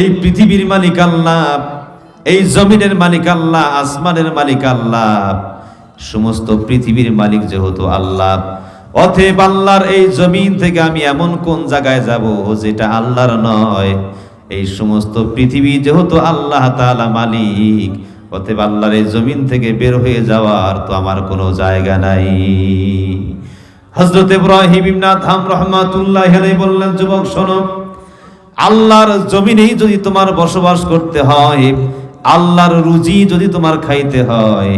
এই পৃথিবীর মালিক আল্লাহ, এই জমিনের মালিক আল্লাহ, আসমানের মালিক আল্লাহ, সমস্ত পৃথিবীর মালিক যেহেতু আল্লাহ অথেব আল্লাহর এই জমিন থেকে আমি এমন কোন জায়গায় যাব যেটা আল্লাহর নয়? এই সমস্ত পৃথিবী যেহেতু আল্লাহ তাআলা মালিক, অতএব আল্লাহর এই জমিন থেকে বের হয়ে যাওয়ার তো আমার কোনো জায়গা নাই। হজরত ইব্রাহিম ইবনা ধাম রহমাতুল্লাহ বললেন, যুবক শোনো আল্লাহর জমিনেই যদি তোমার বসবাস করতে হয়, আল্লাহর রুজি যদি তোমার খাইতে হয়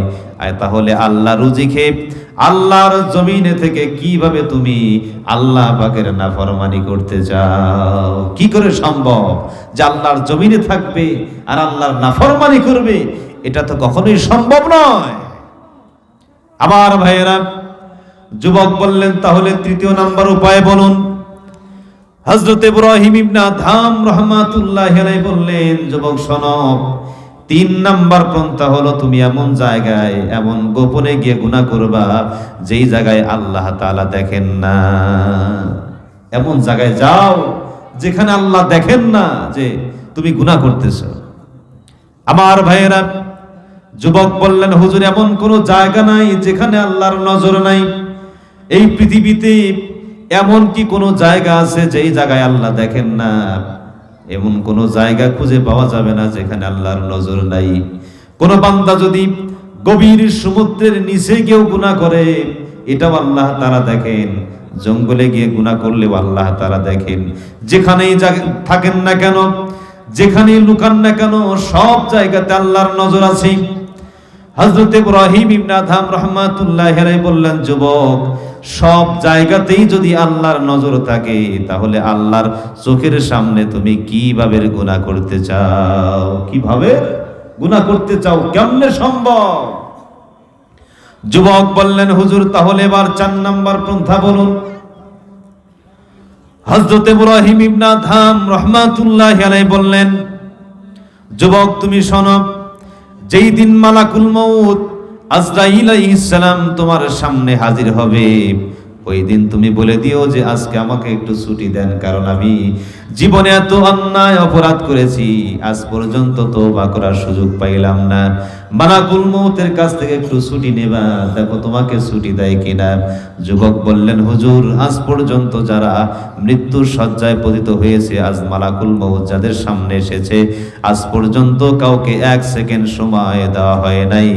তাহলে আল্লাহ রুজি খেয়ে আল্লাহর জমিনে থেকে কীভাবে তুমি আল্লাহ পাকের নাফরমানি করতে চাও? কি করে সম্ভব যে আল্লাহর জমিনে থাকবে আর আল্লাহর নাফরমানি করবে? এটা তো কখনোই সম্ভব নয়। আমার ভাইয়েরা, যুবক বললেন, তাহলে তৃতীয় নাম্বার উপায় বলুন। হজরত ইব্রাহিম ইবনা ধাম রহমাতুল্লাহ বললেন, যুবক শোনব তিন নাম্বার পন্থা হলো তুমি এমন জায়গায়, এমন গোপনে গিয়ে গুনাহ করবা, যেই জায়গায় আল্লাহ তাআলা দেখেন না। এমন জায়গায় যাও, যেখানে আল্লাহ দেখেন না যে তুমি গুনাহ করতেছ। আমার ভাইয়েরা, যুবক বললেন, হুজুর, এমন কোনো জায়গা নাই যেখানে আল্লাহর নজর নাই। এই পৃথিবীতে এমন কি কোনো জায়গা আছে যেই জায়গায় আল্লাহ দেখেন না। এমন কোনো জায়গা খুঁজে পাওয়া যাবে না যেখানে আল্লাহর নজর নাই। কোন বান্দা যদি গভীর সমুদ্রের নিচে গিয়েও গুনাহ করে, এটাও আল্লাহ তারা দেখেন। জঙ্গলে গিয়ে গুনাহ করলেও আল্লাহ তারা দেখেন। যেখানেই থাকেন না কেন, যেখানেই লুকান না কেন, সব জায়গাতে আল্লাহর নজর আছে। হজরত ইব্রাহিম ইবনে আদম রহমাতুল্লাহ বললেন, যুবক সব জায়গাতেই যদি আল্লাহর নজর থাকে, তাহলে আল্লাহর চোখের সামনে তুমি কীভাবে গুনাহ করতে চাও? কীভাবে গুনাহ করতে চাও? কেমনে সম্ভব? যুবক বললেন, হুজুর, তাহলে এবার চার নাম্বার পন্থা বলুন। হজরত ইব্রাহিম ইবনা ধাম রহমাতুল্লাহ আলাই বললেন, যুবক, তুমি শোনো, যেই দিন মালাকুল মউত আজরাইল আলাইহিস সালাম তোমার সামনে হাজির হবে। ওই দিন তুমি বলে দিও যে আজকে আমাকে একটু ছুটি দেন, কারণ আমি জীবনে এত অন্যায় অপরাধ করেছি, আজ পর্যন্ত তওবা করার সুযোগ পাইলাম না। মালাকুল মউতের কাছ থেকে একটু ছুটি নেবা। দেখো তোমাকে ছুটি দেয় কিনা। যুবক বললেন, হুজুর, আজ পর্যন্ত যারা মৃত্যুর শয্যায় পতিত হয়েছে, আজ মালাকুল মউত যাদের সামনে এসেছে, আজ পর্যন্ত কাউকে এক সেকেন্ড সময় দেওয়া হয় নাই।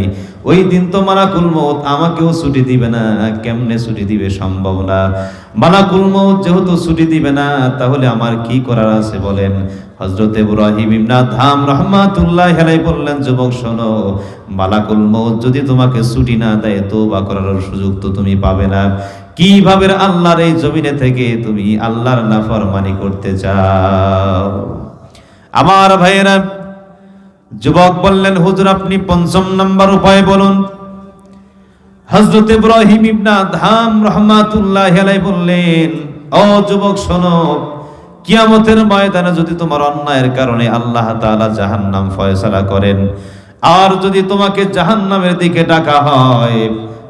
ওই দিন তো মালাকুল মউত আমাকেও ছুটি দিবে না। কেমনে ছুটি দিবে সম্ভব না। মালাকুল মউত যেহেতু ছুটি দিবে না, তাহলে আমার কি করার আছে বলেন? হজরত ইব্রাহিম ইবনা ধাম রহমাতুল্লাহ আলাইহি বললেন, যুবক, শোনো, মালাকুল মউত যদি তোমাকে ছুটি না দেয়, তওবা করার সুযোগ তো তুমি পাবে না। কীভাবে আল্লাহর এই জমিনে থেকে তুমি আল্লাহর নাফরমানি করতে চাও? আমার ভাইয়েরা যুবক বললেন, হুজুর, আপনি পঞ্চম নাম্বার উপায় বলুন। হজরত ইব্রাহিম ইবনা ধাম রহমাতুল্লাহ আলাইহি বললেন, ও যুবক, শোনো, কিয়ামতের ময়দানে যদি তোমার অন্যায়ের কারণে আল্লাহ তাআলা জাহান্নাম ফয়সালা করেন, আর যদি তোমাকে জাহান্নামের দিকে ডাকা হয়,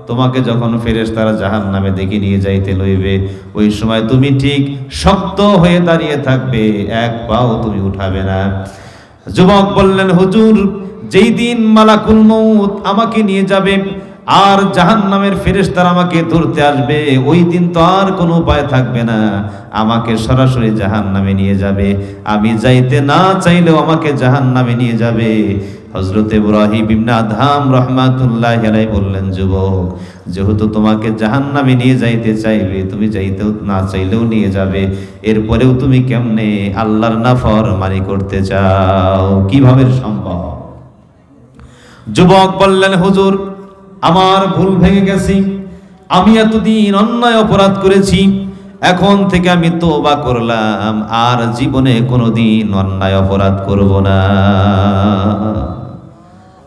তোমাকে যখন ফেরেশতারা জাহান্নামের দিকে নিয়ে যাইতে লইবে, ওই সময় তুমি ঠিক শক্ত হয়ে দাঁড়িয়ে থাকবে, এক পাও তুমি উঠাবে না। যুবক বললেন হুজুর যেই দিন মালাকুল মৌত আমাকে নিয়ে যাবে আর জাহান জাহান্নামের ফেরেশতারা আমাকে ধরতে আসবে। ওই দিন তো আর কোনো উপায় থাকবে না। আমাকে সরাসরি জাহান্নামে নিয়ে যাবে। আমি যাইতে না চাইলেও আমাকে জাহান্নামে নিয়ে যাবে। হজরত ইব্রাহিম ইবনে আদহাম রহমাতুল্লাহ আলাই বললেন, যুবক, যেহেতু তোমাকে জাহান্নামে নিয়ে যাইতে চাইবে, তুমি যাইতেও না চাইলেও নিয়ে যাবে। এরপরেও তুমি কেমনে আল্লাহর নাফর মানি করতে চাও? কীভাবে সম্ভব? যুবক বললেন, হুজুর আমার ভুল ভেঙে গেছি। আমি এতদিন অন্যায় অপরাধ করেছি। এখন থেকে আমি তোবা করলাম। আর জীবনে কোনোদিন অন্যায় অপরাধ করব না।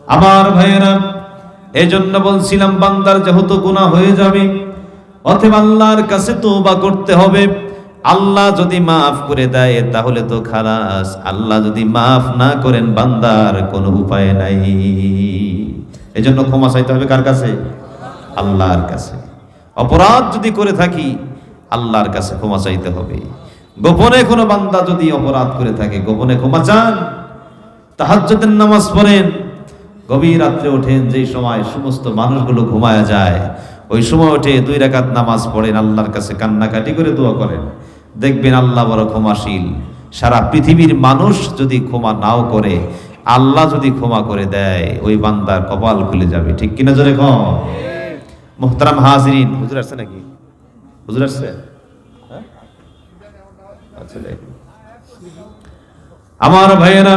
আমার ভাইয়েরা এই জন্য বলছিলাম, বান্দার যেহেতু গুণা হয়ে যাবে অথবা আল্লাহর কাছে তোবা করতে হবে। আল্লাহ যদি মাফ করে দেয়, তাহলে তো খালাস। আল্লাহ যদি মাফ না করেন, বান্দার কোনো উপায় নাই। এই জন্য ক্ষমা চাইতে হবে কার কাছে? আল্লাহর কাছে। অপরাধ যদি করে থাকি, আল্লাহর কাছে ক্ষমা চাইতে হবে। গোপনে কোনো বান্দা যদি অপরাধ করে থাকে, গোপনে ক্ষমা চান। তাহাজ্জুদের নামাজ পড়েন। গভীর রাত্রে ওঠেন, যেই সময় সমস্ত মানুষগুলো ঘুমায়া যায়, ওই সময় উঠে দুই রাকাত নামাজ পড়েন, আল্লাহর কাছে কান্নাকাটি করে দোয়া করেন। দেখবেন আল্লাহ বড় ক্ষমাশীল। সারা পৃথিবীর মানুষ যদি ক্ষমা নাও করে আল্লাহ যদি ক্ষমা করে দেয়, ওই বান্দার কপাল খুলে যাবে। ঠিক কিনা জোরে কম? মোহতারাম হাজরিন। হুজুর আসছে নাকি? হুজুর আসছে? হ্যাঁ? আচ্ছা। আমার ভাইয়েরা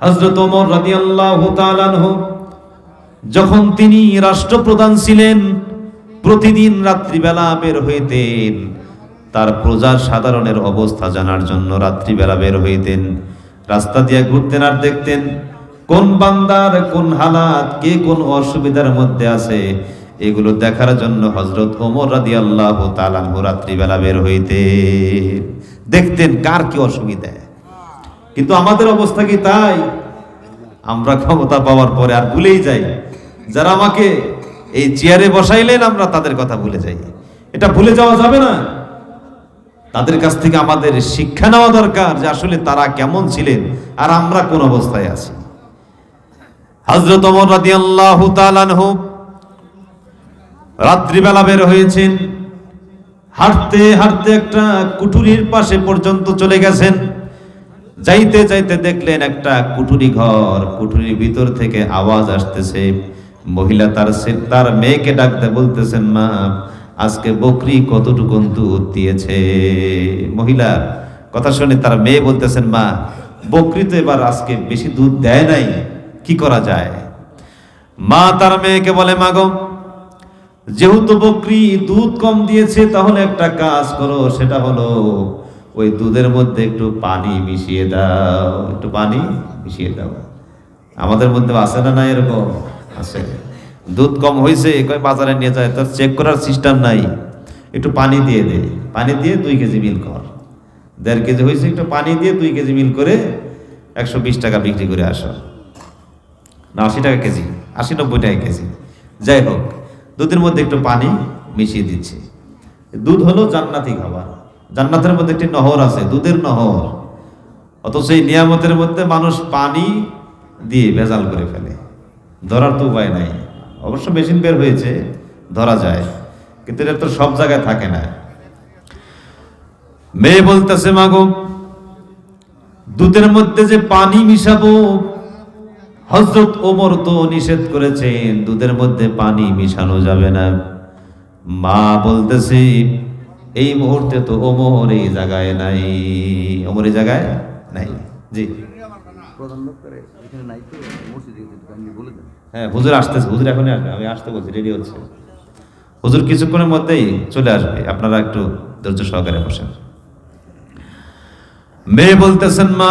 হজরত ওমর রাদিয়াল্লাহু তাআলা যখন তিনি রাষ্ট্রপ্রধান ছিলেন, প্রতিদিন রাত্রিবেলা বের হইতেন। তার প্রজার সাধারণের অবস্থা জানার জন্য রাত্রিবেলা বের হইতেন। রাস্তা দিয়ে ঘুরতেন আর দেখতেন কোন বান্দার, কোন হালাত, কে কোন অসুবিধার মধ্যে আছে, এগুলো দেখার জন্য হজরত ওমর তাআলা আনহু রাত্রিবেলা বের হইতে দেখতেন কার কি অসুবিধা। কিন্তু আমাদের অবস্থা কি তাই? আমরা ক্ষমতা পাওয়ার পরে আর ভুলেই যাই। যারা আমাকে এই চেয়ারে বসাইলেন, আমরা তাদের কথা ভুলে যাই। এটা ভুলে যাওয়া যাবে না। তাদের কাছ থেকে আমাদের শিক্ষা নেওয়া দরকার যে আসলে তারা কেমন ছিলেন আর আমরা কোন অবস্থায় আছি। হজরত রাদিয়াল্লাহু রাত্রিবেলা বের হয়েছেন। হাঁটতে হাঁটতে একটা কুঠুরির পাশে পর্যন্ত চলে গেছেন। যাইতে যাইতে দেখলেন একটা কুঠুরি ঘর। কুঠুরির ভিতর থেকে আওয়াজ আসতেছে। মহিলা তার তার মেয়েকে ডাকতে বলতেছেন, মা আজকে বকরি কতটুকু দুধ দিয়েছে? মহিলা, কথা শুনে তার মেয়ে বলতেছেন, মা, বকরি তো এবার আজকে বেশি দুধ দেয় নাই, কি করা যায়? মা তার মেয়েকে বলে মাগো যেহেতু বকরি দুধ কম দিয়েছে, তাহলে একটা কাজ করো, সেটা হলো ওই দুধের মধ্যে একটু পানি মিশিয়ে দাও, একটু পানি মিশিয়ে দাও। আমাদের মধ্যে আছে না না এরকম? আছে। দুধ কম হয়েছে কয় বাজারে নিয়ে যায়, তার চেক করার সিস্টেম নাই। একটু পানি দিয়ে দে। পানি দিয়ে দুই কেজি মিল কর। দেড় কেজি হয়েছে একটু পানি দিয়ে দুই কেজি মিল করে একশো বিশ টাকা বিক্রি করে আসো। না আশি টাকা কেজি, আশি নব্বই টাকা কেজি। যাই হোক, দুধের মধ্যে একটু পানি মিশিয়ে দিচ্ছে। দুধ হলো জান্নাতি খাবার। জান্নাতের মধ্যে একটি নহর আছে, দুধের নহর। অথচ এই নিয়ামতের মধ্যে মানুষ পানি দিয়ে ভেজাল করে ফেলে। ধরার তো উপায় নাই। অবশ্য মেশিন বের হয়েছে, ধরা যায়। কিন্তু এটা তো সব জায়গায় থাকে না। মেয়ে বলতেছে, মাগো, দুধের মধ্যে যে পানি মিশাবো হজরত ওমর তো নিষেধ করেছেন, দুধের মধ্যে পানি মিশানো যাবে না। মা বলতেছে, এই মুহূর্তে তো ওমর এই জায়গায় নাই। ওমর এই জায়গায় নাই? জি। হ্যাঁ হুজুর আসতেছে হুজুর এখনই আমি আসতে বলছি রেডি হচ্ছে। হুজুর কিছুক্ষণের মধ্যেই চলে আসবে, আপনারা একটু ধৈর্য সহকারে বসেন। মেয়ে বলতেছেন, মা,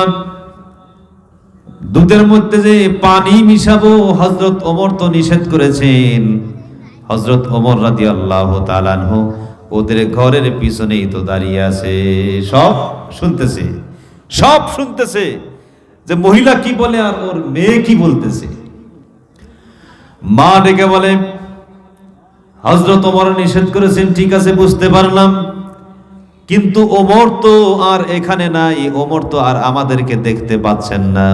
দুধের মধ্যে যে পানি মিশাবো হজরত ওমর তো নিষেধ করেছেন। হজরত ওমর রাদি আল্লাহ তালানহ ওদের ঘরের পিছনেই তো দাঁড়িয়ে আছে। সব শুনতেছে সব শুনতেছে। যে মহিলা কি বলে আর ওর মেয়ে কি বলতেছে? মা ডেকে বলে হজরত ওমর নিষেধ করেছেন, ঠিক আছে, বুঝতে পারলাম। কিন্তু ওমর তো আর এখানে নাই, ওমর তো আর আমাদেরকে দেখতে পাচ্ছেন না।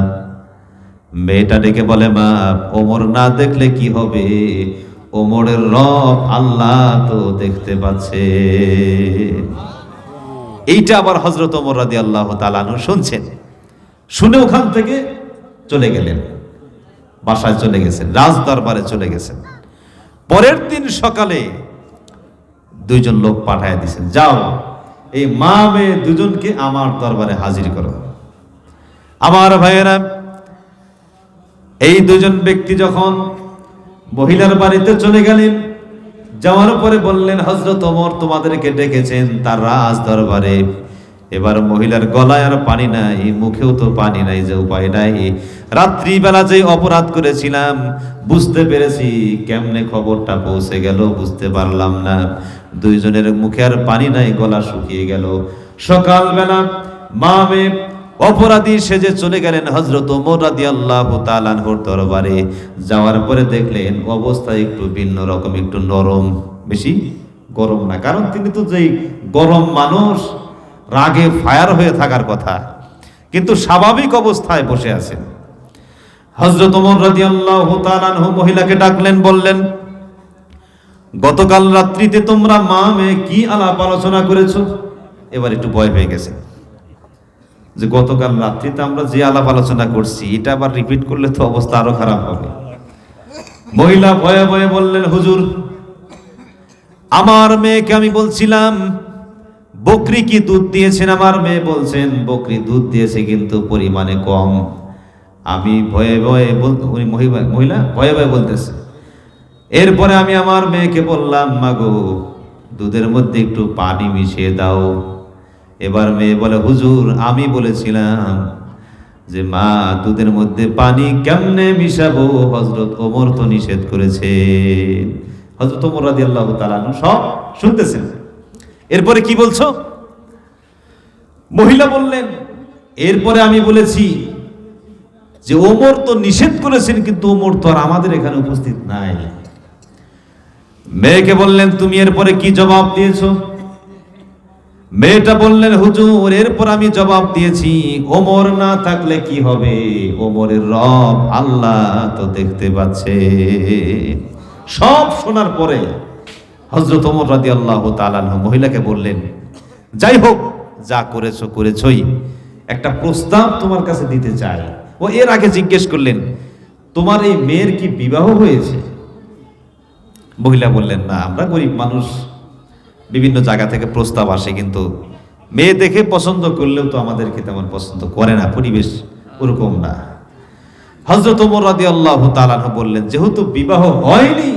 মেয়েটা ডেকে বলে, মা, ওমর না দেখলে কি হবে? ওমরের রব আল্লাহ তো দেখতে পাচ্ছে। এইটা আবার হজরত ওমর রাদি আল্লাহ তালানু শুনছেন। শুনে ওখান থেকে চলে গেলেন। বাসায় চলে গেছেন রাজ দরবারে চলে গেছেন। পরের দিন সকালে দুইজন লোক পাঠায় দিছেন, যাও, এই মা মেয়ে দুজনকে আমার দরবারে হাজির করো। আমার ভাইয়েরা, এই দুজন ব্যক্তি যখন মহিলার বাড়িতে চলে গেলেন, যাওয়ার পরে বললেন হজরত ওমর তোমাদেরকে ডেকেছেন তার রাজ দরবারে এবার মহিলার গলায় আর পানি নাই, মুখেও তো পানি নাই যে উপায় নাই। রাত্রিবেলা যে অপরাধ করেছিলাম, বুঝতে পেরেছি কেমনে খবরটা পৌঁছে গেল বুঝতে পারলাম না। দুইজনের মুখে আর পানি নাই, গলা শুকিয়ে গেল। সকালবেলা মা মেয়ে অপরাধী সেজে চলে গেলেন হজরত ওমর আল্লাহ তালানহর দরবারে। যাওয়ার পরে দেখলেন অবস্থা একটু ভিন্ন রকম, একটু নরম। বেশি গরম না, কারণ তিনি তো যেই গরম মানুষ রাগে ফায়ার হয়ে থাকার কথা, কিন্তু স্বাভাবিক অবস্থায় বসে আছেন। হজরত ওমর রাদিয়াল্লাহু তাআলা আনহু মহিলাকে ডাকলেন, বললেন, গতকাল রাত্রিতে তোমরা মা মেয়ে কি আলাপ আলোচনা করেছ? এবার একটু ভয় পেয়ে গেছে। যে গতকাল রাত্রিতে আমরা যে আলাপ আলোচনা করছি, এটা আবার রিপিট করলে তো অবস্থা আরও খারাপ হবে। মহিলা ভয়ে ভয়ে বললেন, হুজুর, আমার মেয়েকে আমি বলছিলাম বকরি কি দুধ দিয়েছেন? আমার মেয়ে বলছেন, বকরি দুধ দিয়েছে কিন্তু পরিমাণে কম। আমি ভয়ে ভয়ে উনি মহিলা মহিলা? ভয়ে ভয়ে বলতেছে। এরপরে আমি আমার মেয়েকে বললাম, মাগো, দুধের মধ্যে একটু পানি মিশিয়ে দাও। এবার মেয়ে বলে, হুজুর, আমি বলেছিলাম যে, মা, দুধের মধ্যে পানি কেমনে মিশাবো? হজরত ওমর তো নিষেধ করেছে হজরত ওমর রাজি আল্লাহ তালানু সব শুনতেছেন। এরপরে কি বলছো? মহিলা বললেন, এরপরে আমি বলেছি যে ওমর তো নিষেধ করেছেন, কিন্তু ওমর তো আর আমাদের এখানে উপস্থিত নাই। মেয়েকে বললেন, তুমি এরপরে কি জবাব দিয়েছ? মেয়েটা বললেন, হুজুর, এরপর আমি জবাব দিয়েছি, ওমর না থাকলে কি হবে? ওমরের রব আল্লাহ তো দেখতে পাচ্ছে। সব শোনার পরে হজরত ওমর রাদি আল্লাহ তালানহ মহিলাকে বললেন, যাই হোক, যা করেছ করেছই। একটা প্রস্তাব তোমার কাছে দিতে চাই। ও এর আগে জিজ্ঞেস করলেন, তোমার এই মেয়ের কি বিবাহ হয়েছে? মহিলা বললেন, না, আমরা গরিব মানুষ। বিভিন্ন জায়গা থেকে প্রস্তাব আসে, কিন্তু মেয়ে দেখে পছন্দ করলেও তো আমাদেরকে তেমন পছন্দ করে না, পরিবেশ ওরকম না। হজরত ওমর রাদি আল্লাহ তালাহ বললেন, যেহেতু বিবাহ হয়নি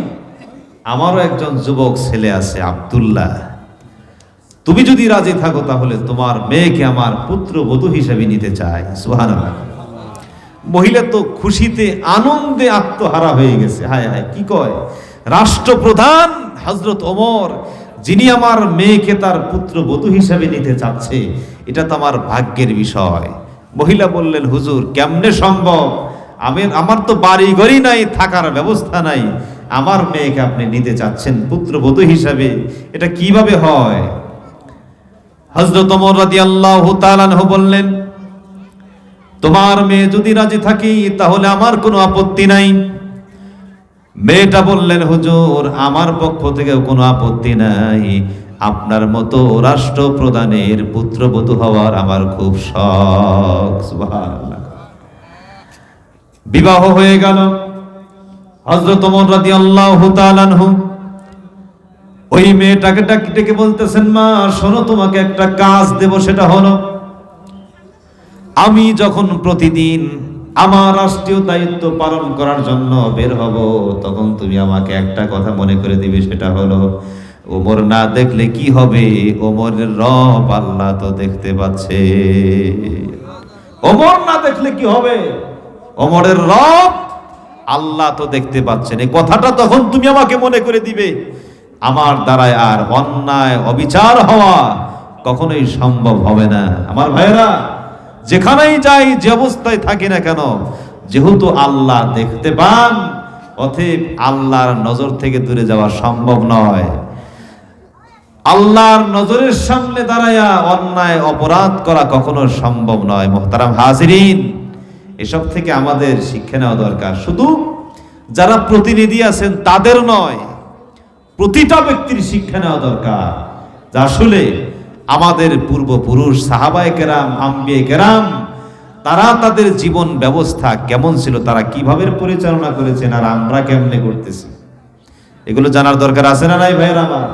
আমারও একজন যুবক ছেলে আছে, আব্দুল্লাহ। তুমি যদি রাজি থাকো, তাহলে তোমার মেয়েকে আমার পুত্র বধূ হিসেবে নিতে চাই। সুহানা মহিলা তো খুশিতে, আনন্দে আত্মহারা হয়ে গেছে। হায় হায়, কি কয়? রাষ্ট্রপ্রধান হজরত ওমর, যিনি আমার মেয়েকে তার পুত্র বধূ হিসাবে নিতে চাচ্ছে, এটা তো আমার ভাগ্যের বিষয়। মহিলা বললেন, হুজুর, কেমনে সম্ভব? আমি আমার তো বাড়ি ঘরই নাই, থাকার ব্যবস্থা নাই। আমার মেয়েকে আপনি নিতে চাচ্ছেন পুত্র বধূ হিসাবে, এটা কীভাবে হয়? হজরত ওমর রাদিয়াল্লাহু তাআলা আনহু বললেন, তোমার মেয়ে যদি রাজি থাকি, তাহলে আমার কোনো আপত্তি নাই। মেয়েটা বললেন, হুজুর, আমার পক্ষ থেকে কোনো আপত্তি নাই। আপনার মতো রাষ্ট্রপ্রধানের পুত্রবধূ হওয়ার আমার খুব শখ। বিবাহ হয়ে গেল। হজরত রাদিয়াল্লাহু তাআলা আনহু, ওই মেয়েটাকে ডাক ডেকে বলতেছেন, মা, শোনো তোমাকে একটা কাজ দেব, সেটা হলো, আমি যখন প্রতিদিন আমার রাষ্ট্রীয় দায়িত্ব পালন করার জন্য বের হব, তখন তুমি আমাকে একটা কথা মনে করে দিবে, সেটা হলো, ওমর না দেখলে কি হবে? ওমরের রব আল্লাহ তো দেখতে পাচ্ছে। ওমর না দেখলে কি হবে? ওমরের রব আল্লাহ তো দেখতে পাচ্ছেন। এই কথাটা তখন তুমি আমাকে মনে করে দিবে। আমার দ্বারায় আর অন্যায়, অবিচার হওয়া কখনোই সম্ভব হবে না। আমার ভাইয়েরা, যেখানেই যাই, যে অবস্থায় থাকি না কেন, যেহেতু আল্লাহ দেখতে পান, অতএব আল্লাহর নজর থেকে দূরে যাওয়া সম্ভব নয়। আল্লাহর নজরের সামনে দাঁড়ায়া অন্যায়, অপরাধ করা কখনো সম্ভব নয়। মোহতারাম হাজিরিন এসব থেকে আমাদের শিক্ষা নেওয়া দরকার। শুধু যারা প্রতিনিধি আছেন তাদের নয়, প্রতিটা ব্যক্তির শিক্ষা নেওয়া দরকার। যা আসলে আমাদের পূর্বপুরুষ, সাহাবায় কেরাম, আম্বিয়ে কেরাম, তারা তাদের জীবন ব্যবস্থা কেমন ছিল, তারা কীভাবে পরিচালনা করেছেন, আর আমরা কেমনে করতেছি? এগুলো জানার দরকার আছে না নাই ভাইয়ের আমার?